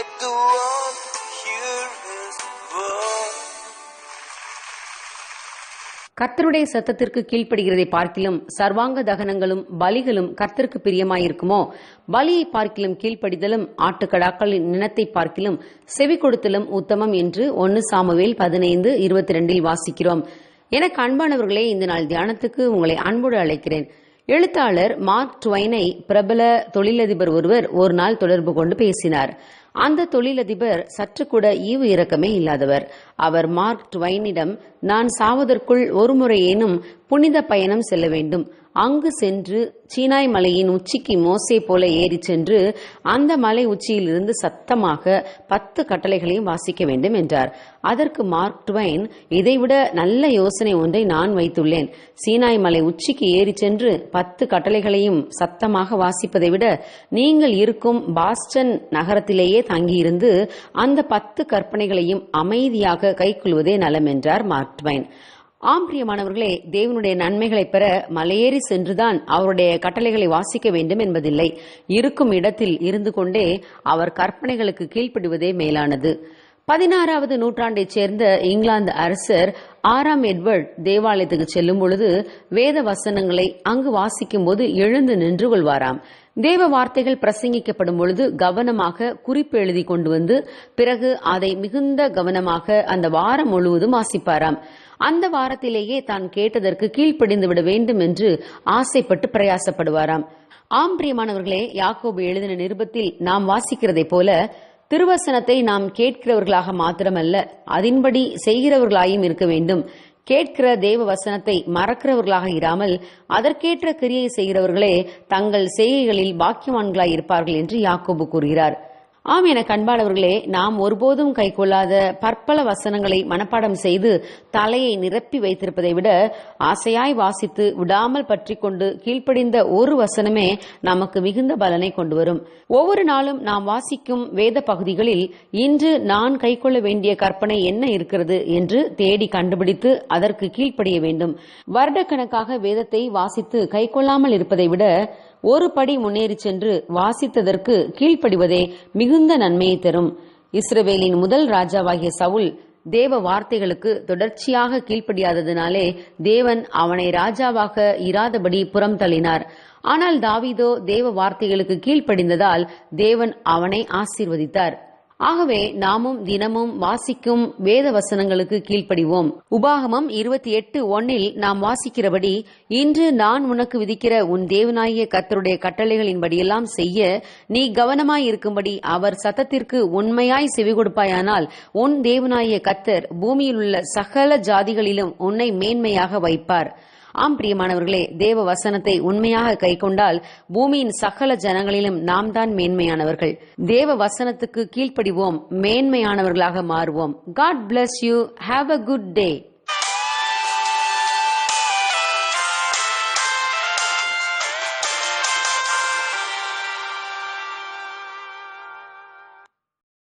Let the world hear his voice. கர்த்தருடைய சத்தத்திற்கு கீழ்ப்படுகிறதை பார்க்கிலும் சர்வாங்க தகனங்களும் பலிகளும் கர்த்தருக்கு பிரியமாயிருக்குமோ? பலியை பார்க்கிலும் கீழ்ப்படிதலும் ஆட்டுக்கடாக்களின் நினத்தை பார்க்கிலும் செவி கொடுத்தலும் உத்தமம் என்று ஒன்னு சாமுவேல் பதினைந்து இருபத்தி ரெண்டில் வாசிக்கிறோம். எனக்கு அன்பானவர்களே இந்த நாள் தியானத்துக்கு உங்களை அன்போடு அழைக்கிறேன். எழுத்தாளர் மார்க் ட்வைனை பிரபல தொழிலதிபர் ஒருவர் ஒரு நாள் தொடர்பு கொண்டு பேசினார். அந்த தொழிலதிபர் சற்று கூட ஈவு இரக்கமே இல்லாதவர். அவர் மார்க் ட்வைனிடம் நான் சாவதற்குள் ஒரு முறையேனும் புனித பயணம் செல்ல வேண்டும். அங்கு சென்று சீனாய் மலையின் உச்சிக்கு மோசே போல ஏறி சென்று அந்த மலை உச்சியிலிருந்து சத்தமாக பத்து கட்டளைகளையும் வாசிக்க வேண்டும் என்றார். அதற்கு மார்க் ட்வைன் இதைவிட நல்ல யோசனை ஒன்றை நான் வைத்துள்ளேன். சீனாய் மலை உச்சிக்கு ஏறி சென்று பத்து கட்டளைகளையும் சத்தமாக வாசிப்பதை விட நீங்கள் இருக்கும் பாஸ்டன் நகரத்திலேயே தங்கியிருந்து அந்த பத்து கற்பனைகளையும் அமைதியாக கைக்கொள்வதே நலம் என்றார் மார்க் ட்வைன். ஆம் பிரியமானவர்களே தேவனுடைய நன்மைகளை பெற மலையேறி சென்றுதான் அவருடைய கட்டளைகளை வாசிக்க வேண்டும் என்பதில்லை. இருக்கும் இடத்தில் இருந்து கொண்டே அவர் கற்பனைகளுக்கு கீழ்ப்படுவதே மேலானது. பதினாறாவது நூற்றாண்டைச் சேர்ந்த இங்கிலாந்து அரசர் ஆறாம் எட்வர்ட் தேவாலயத்துக்கு செல்லும் பொழுது வேத வசனங்களை அங்கு வாசிக்கும் போது எழுந்து நின்று கொள்வாராம். தேவ வார்த்தைகள் பிரசங்கிக்கப்படும் பொழுது கவனமாக குறிப்பு எழுதி கொண்டு வந்து பிறகு அதை மிகுந்த கவனமாக அந்த வாரம் முழுவதும் வாசிப்பாராம். அந்த வாரத்திலேயே தான் கேட்டதற்கு கீழ்ப்படிந்து விட வேண்டும் என்று ஆசைப்பட்டு பிரயாசப்படுவாராம். ஆம் பிரியமானவர்களே யாக்கோபு எழுதின நிருபத்தில் நாம் வாசிக்கிறதை போல திருவசனத்தை நாம் கேட்கிறவர்களாக மாத்திரமல்ல அதன்படி செய்கிறவர்களாயும் இருக்க வேண்டும். கேட்கிற தேவ வசனத்தை மறக்கிறவர்களாக இராமல் அதற்கேற்ற கிரியை செய்கிறவர்களே தங்கள் செய்கைகளில் பாக்கியவான்களாய் இருப்பார்கள் என்று யாக்கோபு கூறுகிறார். ஆம் என கண்பாளவர்களே நாம் ஒருபோதும் கைக்கொள்ளாத பற்பல வசனங்களை மனப்பாடம் செய்து தலையை நிரப்பி வைத்திருப்பதை விட ஆசையாய் வாசித்து விடாமல் பற்றி கொண்டு கீழ்ப்படிந்த ஒரு வசனமே நமக்கு மிகுந்த பலனை கொண்டு வரும். ஒவ்வொரு நாளும் நாம் வாசிக்கும் வேத பகுதிகளில் இன்று நான் கைக்கொள்ள வேண்டிய கற்பனை என்ன இருக்கிறது என்று தேடி கண்டுபிடித்து அதற்கு கீழ்ப்படிய வேண்டும். வருடக்கணக்காக வேதத்தை வாசித்து கைக்கொள்ளாமல் இருப்பதை விட ஒரு படி முன்னேறி சென்று வாசித்ததற்கு கீழ்ப்படிவதே மிகுந்த நன்மையை தரும். இஸ்ரவேலின் முதல் ராஜாவாகிய சவுல் தேவ வார்த்தைகளுக்கு தொடர்ச்சியாக கீழ்ப்படியாததினாலே தேவன் அவனை ராஜாவாக இராதபடி புறம் தள்ளினார். ஆனால் தாவீதோ தேவ வார்த்தைகளுக்கு கீழ்ப்படிந்ததால் தேவன் அவனை ஆசீர்வதித்தார். ஆகவே நாமும் தினமும் வாசிக்கும் வேத வசனங்களுக்கு கீழ்ப்படிவோம். உபாகமம் இருபத்தி எட்டு ஒன்னில் நாம் வாசிக்கிறபடி இன்று நான் உனக்கு விதிக்கிற உன் தேவனாகிய கர்த்தருடைய கட்டளைகளின்படியெல்லாம் செய்ய நீ கவனமாய் இருக்கும்படி அவர் சத்தத்திற்கு உண்மையாய் செவி கொடுப்பாயானால் உன் தேவனாகிய கர்த்தர் பூமியில் உள்ள சகல ஜாதிகளிலும் உன்னை மேன்மையாக வைப்பார். ஆம் பிரியமானவர்களே தேவ வசனத்தை உண்மையாக கைக்கொண்டால் பூமியின் சகல ஜனங்களிலும் நாம் தான் மேன்மையானவர்கள். தேவ வசனத்துக்கு கீழ்ப்படிவோம் மேன்மையானவர்களாக மாறுவோம். God bless you have a good day